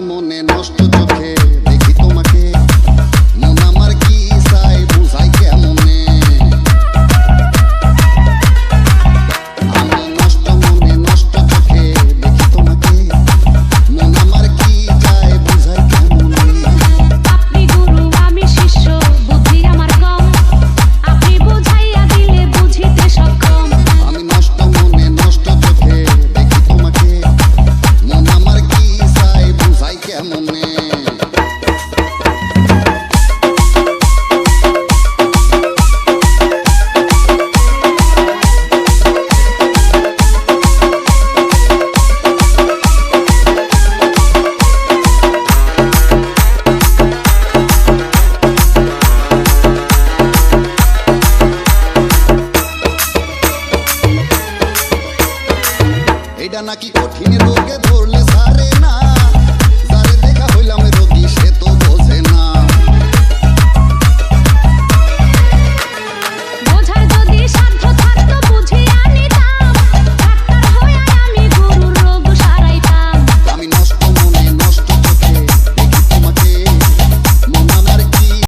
মনে নষ্ট এটা নাকি কঠিন রোগে ধরলে